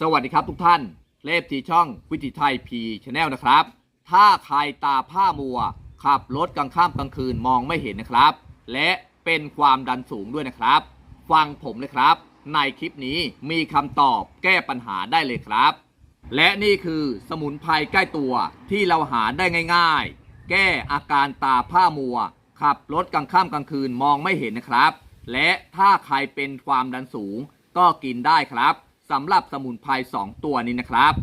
สวัสดีครับทุกท่าน เลฟทีช่องวิถีไทยพีชแนลนะครับ ถ้าใครตาผ้ามัว ขับรถกลางค่ำกลางคืนมองไม่เห็นนะครับ และเป็นความดันสูงด้วยนะครับ ฟังผมเลยครับ ในคลิปนี้มีคำตอบแก้ปัญหาได้เลยครับ และนี่คือสมุนไพรใกล้ตัวที่เราหาได้ง่าย ๆ แก้อาการตาผ้ามัว ขับรถกลางค่ำกลางคืนมองไม่เห็นนะครับ และถ้าใครเป็นความดันสูงก็กินได้ครับ สำหรับสมุนไพร2ตัวนี้นะครับ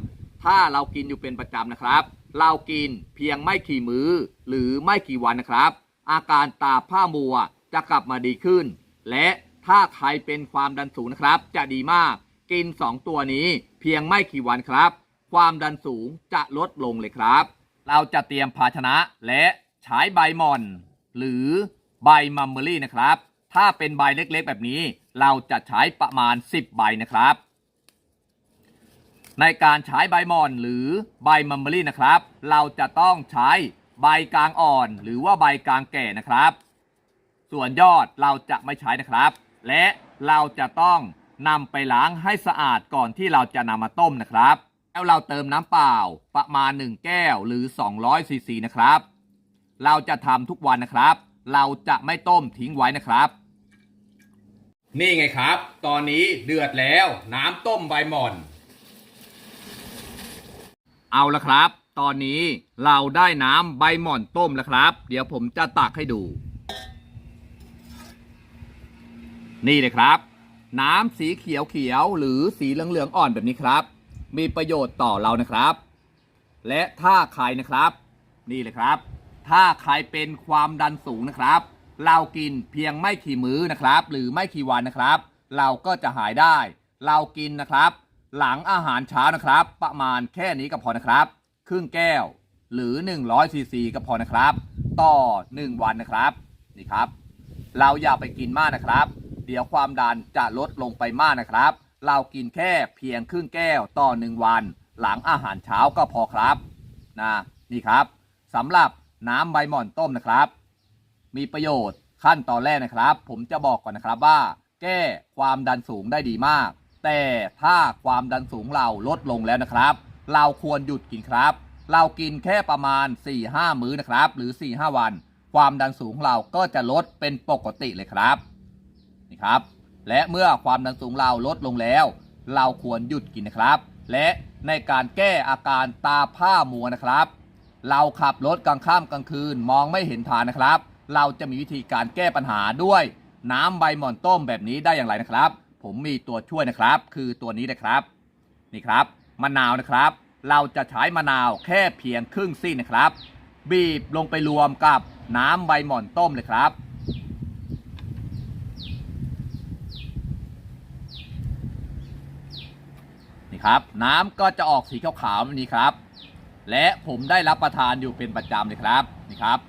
ถ้าเรากินอยู่เป็นประจำนะครับ เรากินเพียงไม่กี่มื้อ หรือไม่กี่วันนะครับ อาการตาผ้ามัวจะกลับมาดีขึ้น และถ้าใครเป็นความดันสูงนะครับ จะดีมาก กิน 2 ตัวนี้เพียงไม่กี่วันครับ ความดันสูงจะลดลงเลยครับ เราจะเตรียมภาชนะและใช้ใบมอน หรือใบมัมเบอรี่นะครับ ถ้าเป็นใบเล็กๆ แบบนี้ เราจะใช้ประมาณ 10 ใบนะครับ ในการใช้ใบหมอนหรือใบมัมเบอรี่นะครับ เราจะต้องใช้ใบกลางอ่อน หรือว่าใบกลางแก่นะครับ ส่วนยอดเราจะไม่ใช้นะครับ และเราจะต้องนำไปล้างให้สะอาดก่อนที่เราจะนำมาต้มนะครับ แล้วเราเติมน้ำเปล่าประมาณ 1 แก้วหรือ 200ซีซีนะครับ เราจะทำทุกวันนะครับ เราจะไม่ต้มทิ้งไว้นะครับ นี่ไงครับ ตอนนี้เดือดแล้วน้ำต้มใบหม่อน เอาละครับ ตอนนี้เราได้น้ำใบหม่อนต้มแล้วครับ เดี๋ยวผมจะตักให้ดู นี่เลยครับ น้ำสีเขียวเขียวๆหรือสีเหลืองๆอ่อนแบบนี้ครับ มีประโยชน์ต่อเรานะครับ และถ้าใครนะครับ นี่เลยครับ ถ้าใครเป็นความดันสูงนะครับ เรากินเพียงไม่กี่มื้อนะครับ หรือไม่กี่วันนะครับ เราก็จะหายได้ เรากินนะครับ หลังอาหารเช้านะครับ ประมาณแค่นี้ก็พอนะครับ ครึ่งแก้วหรือ 100ซีซีก็พอนะครับ ต่อ 1 วันนะครับนี่ครับ เราอย่าไปกินมากนะครับ เดี๋ยวความดันจะลดลงไปมากนะครับ เรากินแค่เพียงครึ่งแก้วต่อ 1 วัน หลังอาหารเช้าก็พอครับนะนี่ครับสำหรับน้ำใบหม่อนต้มนะครับ มีประโยชน์ขั้นตอนแรกนะครับ ผมจะบอกก่อนนะครับว่า แก้ความดันสูงได้ดีมาก แต่ถ้าความดันสูงเราลดลงแล้วนะครับ เราควรหยุดกินครับ เรากินแค่ประมาณ 4-5 มื้อนะครับ หรือ 4-5 วัน ความดันสูงเราก็จะลดเป็นปกติเลยครับนี่ครับ และเมื่อความดันสูงเราลดลงแล้ว เราควรหยุดกินนะครับ และในการแก้อาการตาผ้ามัวนะครับ เราขับรถกลางค่ำกลางคืนมองไม่เห็นทางนะครับ เราจะมีวิธีการแก้ปัญหาด้วย น้ำใบหม่อนต้มแบบนี้ได้อย่างไรนะครับ ผมมีตัวช่วยนะครับ คือตัวนี้นะครับ นี่ครับมะนาวนะครับ เราจะใช้มะนาวแค่เพียงครึ่งซี่นะครับ บีบลงไปรวมกับน้ำใบหม่อนต้มเลยครับนี่ครับน้ำก็จะออกสีขาวๆแบบนี้ครับ และผมได้รับประทานอยู่เป็นประจำเลยครับนี่ครับ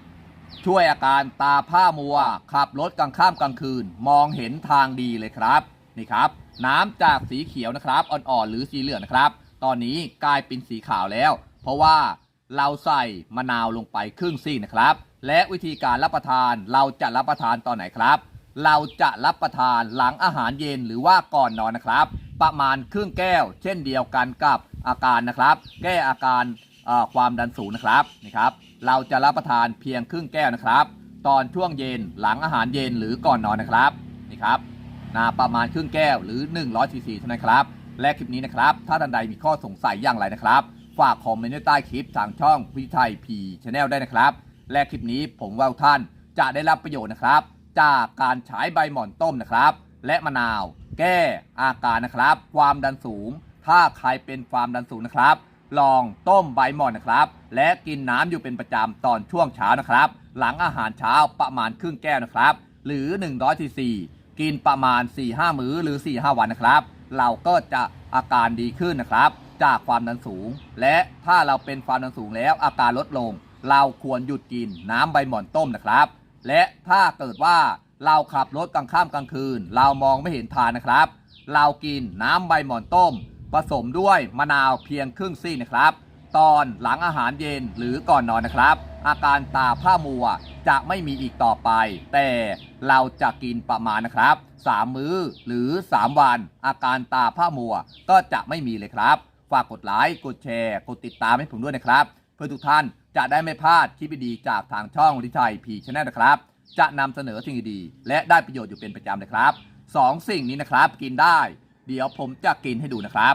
ช่วยอาการตาผ้ามัวขับรถกลางค่ำกลางคืน มองเห็นทางดีเลยครับ นี่ครับ น้ำจากสีเขียวนะครับอ่อนๆหรือสีเหลืองนะครับ ตอนนี้กลายเป็นสีขาวแล้ว เพราะว่าเราใส่มะนาวลงไปครึ่งซี่นะครับ และวิธีการรับประทานเราจะรับประทานตอนไหนครับ เราจะรับประทานหลังอาหารเย็นหรือว่าก่อนนอนนะครับ ประมาณครึ่งแก้ว เช่นเดียวกันกับอาการนะครับ แก้อาการความดันสูงนะครับนี่ครับ เราจะรับประทานเพียงครึ่งแก้วนะครับ ตอนช่วงเย็นหลังอาหารเย็นหรือก่อนนอนนะครับนี่ครับ นะประมาณครึ่งแก้วหรือ100ซีซีเท่านั้นครับ และคลิปนี้นะครับ ถ้าท่านใดมีข้อสงสัยอย่างไรนะครับ ฝากคอมเมนต์ไว้ใต้คลิปทางช่องวิไทยพีชแนลได้นะครับ และคลิปนี้ผมว่าท่านจะได้รับประโยชน์นะครับ จากการใช้ใบหม่อนต้มนะครับ และมะนาว แก้อาการนะครับ ความดันสูง ถ้าใครเป็นความดันสูงนะครับ ลองต้มใบหม่อนนะครับ และกินน้ำอยู่เป็นประจำตอนช่วงเช้านะครับ หลังอาหารเช้าประมาณครึ่งแก้วนะครับ หรือ100ซีซี กินประมาณ 4-5 มื้อหรือ 4-5 วันนะครับ เราก็จะอาการดีขึ้นนะครับ จากความดันสูง และถ้าเราเป็นความดันสูงแล้วอาการลดลง เราควรหยุดกินน้ำใบหม่อนต้มนะครับ และถ้าเกิดว่าเราขับรถกลางค่ำกลางคืน เรามองไม่เห็นทางนะครับ เรากินน้ำใบหม่อนต้ม ผสมด้วยมะนาวเพียงครึ่งซี่นะครับ ตอนหลังอาหารเย็นหรือก่อนนอนนะครับ อาการตาผ้ามัวจะไม่มีอีกต่อไป แต่เราจะกินประมาณนะครับ3มื้อหรือ 3 วัน อาการตาผ้ามัวก็จะไม่มีเลยครับ ฝากกดไลค์กดแชร์ กดติดตามให้ผมด้วยนะครับ เพื่อทุกท่านจะได้ไม่พลาดคลิปดีๆจากทางช่องวิทัยพีชแนลนะครับ จะนำเสนอสิ่งดีๆและได้ประโยชน์อยู่เป็นประจำเลยครับสองสิ่งนี้นะครับกินได้ เดี๋ยวผมจะกินให้ดูนะครับ